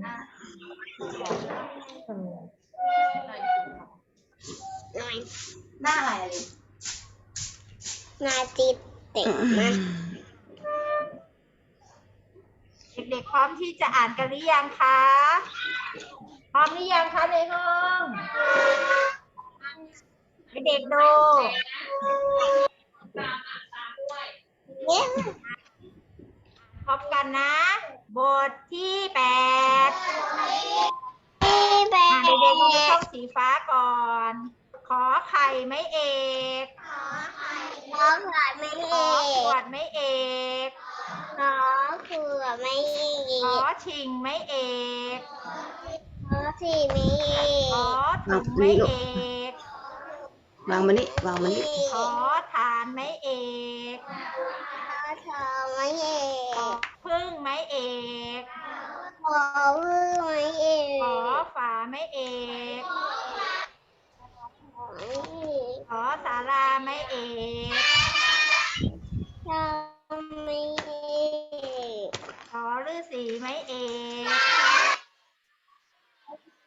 หน้าอะไรเลยนาจิตเด็กนะเด็กๆพร้อมที่จะอ่านกันหรือยังคะ พร้อมหรือยังคะในห้องเด็กๆดูเนี่ยพบกันนะ บทที่แปดที่แบอะบเด็กๆดูช่องสีฟ้าก่อน ขอไข่ไม่เอกขอขวดไม่ขเออกขวดไม่เอกขอขวดไม่เอขอกชิงไม่เอกขอสี่ไม่เอขอกถุงไม่เอกวางมานี่วางมานี่ขอฐานไม่เอกขอทอง ไม่เอขอกพึ่งไม่เอกขอพึ่งไม่เอขอกฝาไม่เอกขอสาราไม่เอกทำไม่เอขอฤาษีไม่เอก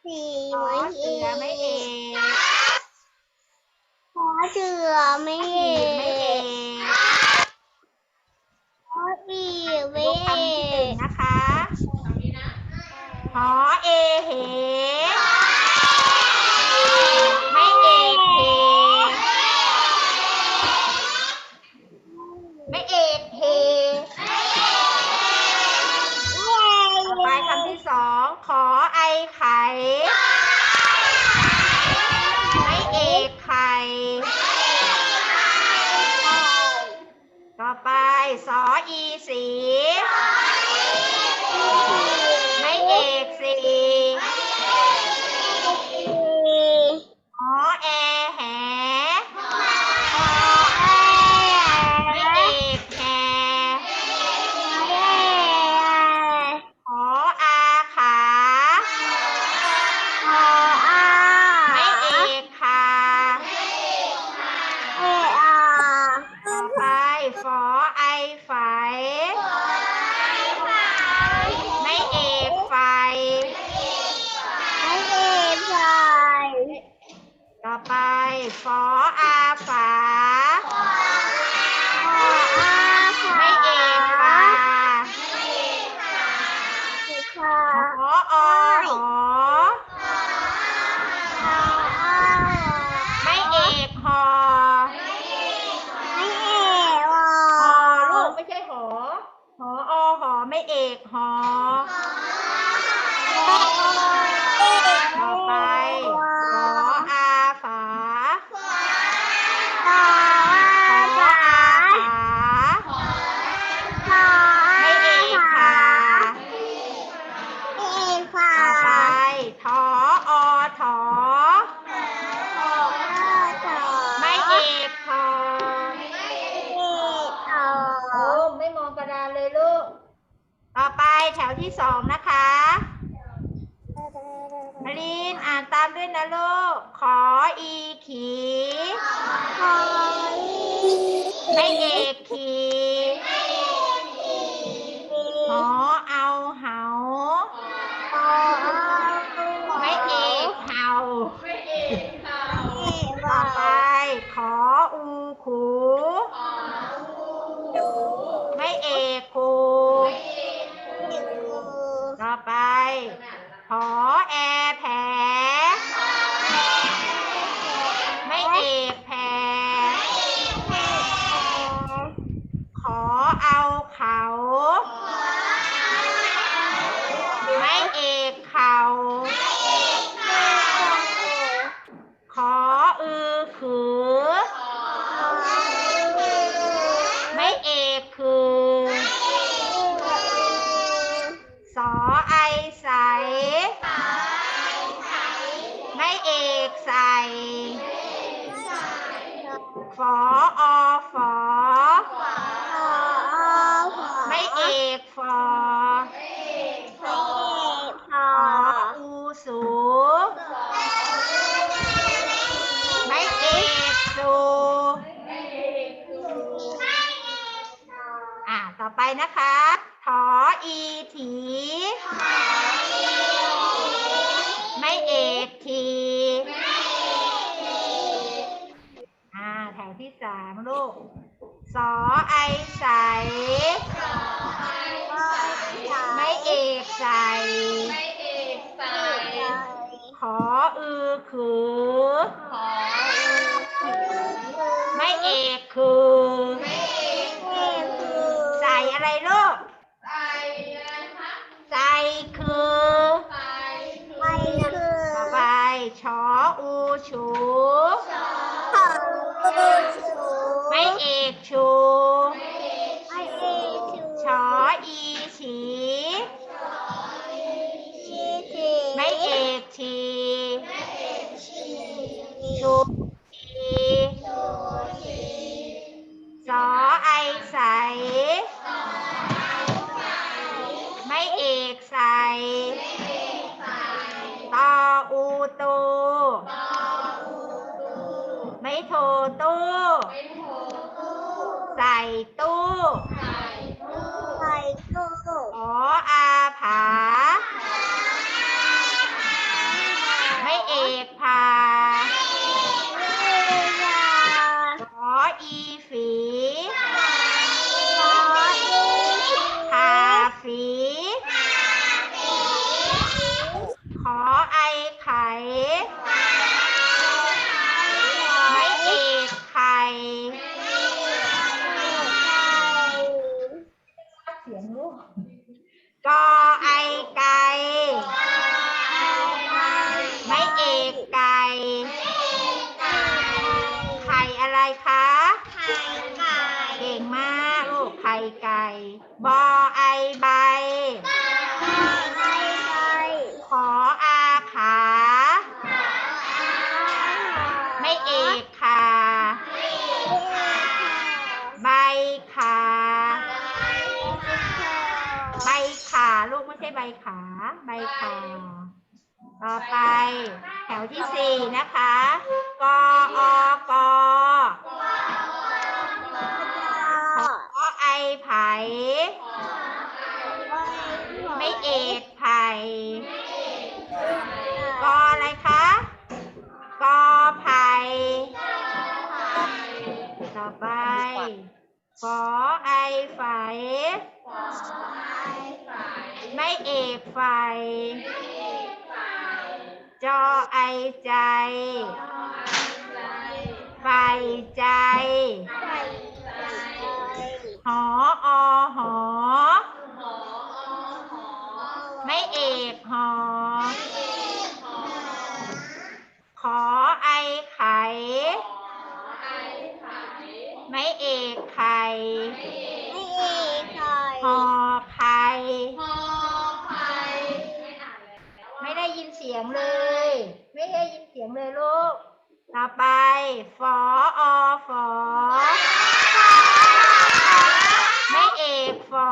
สี่ขอไม่เอเสือไม่เอกขอเสือไม่เอ ขีดไม่เอก ก ขออีไม่ ลูก เอ คำที่หนึ่ง ก นะคะ ขอเอเห ที่สองนะคะมารินอ่านตามด้วยนะลูก ขออีขีไม่เอก กฟอทออูสูไม่เอกสูอ่าต่อไปนะคะทออีถีไม่เอกทีอ่าแถวที่สามลูกสอไอใส อะไรลูกใส่อะไรคะใส่คือใส่คือต่ชออูชูชออูชูไม่เอกชูไม่เอกชูชออีชี ตูไม่โทตู้ ใส่ตู้ใส่ตู้ขออาผา ไม่เอกผาเวลาขออีฝี ขอเอชู ผาฝี ขอไอไข่ ไม่เอกไข่ เสียงลูก ก ที่สี่นะคะกออกอขอไอไผ่ไม่เอกไผ่กออะไรคะกอไผ่ต่อไปขอไอไฝไม่เอกไฟ จอไอใจ ไฟใจ หออหอ ไม่เอกหอ ขอไอไข่ไม่เอกไข่หอไข่ไม่ได้ยินเสียงเลยไม่ได้ยิน เสียงเลยลูก ต่อไปฝออฝอไม่เอกฝอ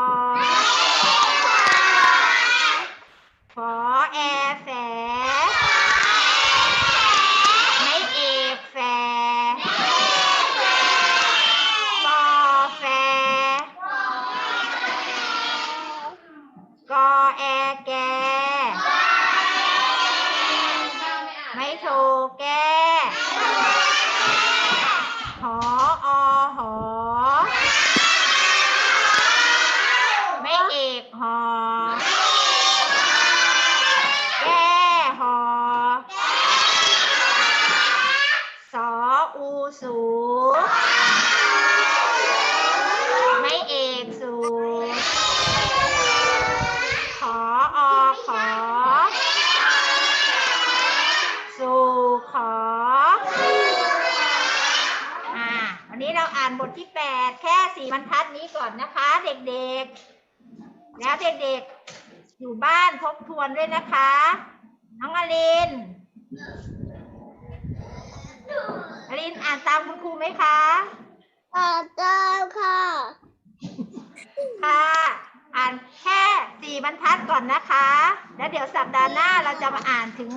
ฝอแอแฝไม่เอกแฝฟอแฝกอแอแก ไม่โทรแก หออหอ ไม่เอกหอ แก้หอ สอ อูสูไม่เอกสูขออขอ สู่ขอ อ่า วันนี้เราอ่านบทที่ 8 แค่สี่บรรทัดนี้ก่อนนะคะ เด็กๆ แล้วเด็กๆ อยู่บ้านทบทวนด้วยนะคะ น้องอลิน ลินอ่านตามคุณครูไหมคะต่อเจ้าค่ะ ค่ะ อ่านแค่สี่บรรทัดก่อนนะคะ แล้วเดี๋ยวสัปดาห์หน้าเราจะมาอ่านถึง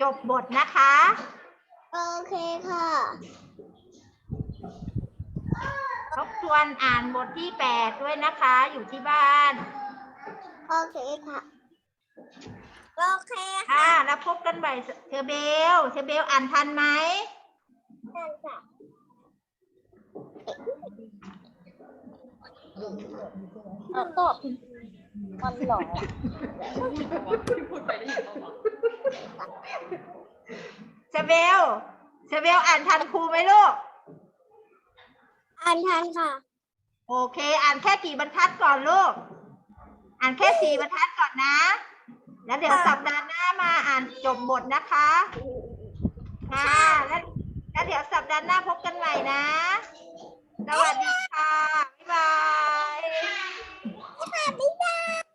จบบทนะคะ โอเคค่ะทบทวนอ่านบทที่แปดด้วยนะคะ อยู่ที่บ้าน โอเคค่ะ โอเคค่ะ แล้วพบกันใหม่เทอร์เบลเทอร์เบลอ่านทันไหมค่ะแล้วก็มันหลอกเทอร์เบลเทอร์เบลอ่านทันครูไหมลูก อ่านทันค่ะ โอเค อ่านแค่กี่บรรทัดก่อนลูก อ่านแค่สี่บรรทัดก่อนนะ แล้วเดี๋ยวสัปดาห์หน้ามาอ่านจบบทนะคะโค่ะแล้วแล้วเดี๋ยวสัปดาห์หน้าพบกันใหม่นะ สวัสดีค่ะ บ๊ายบายบ๊ายบาย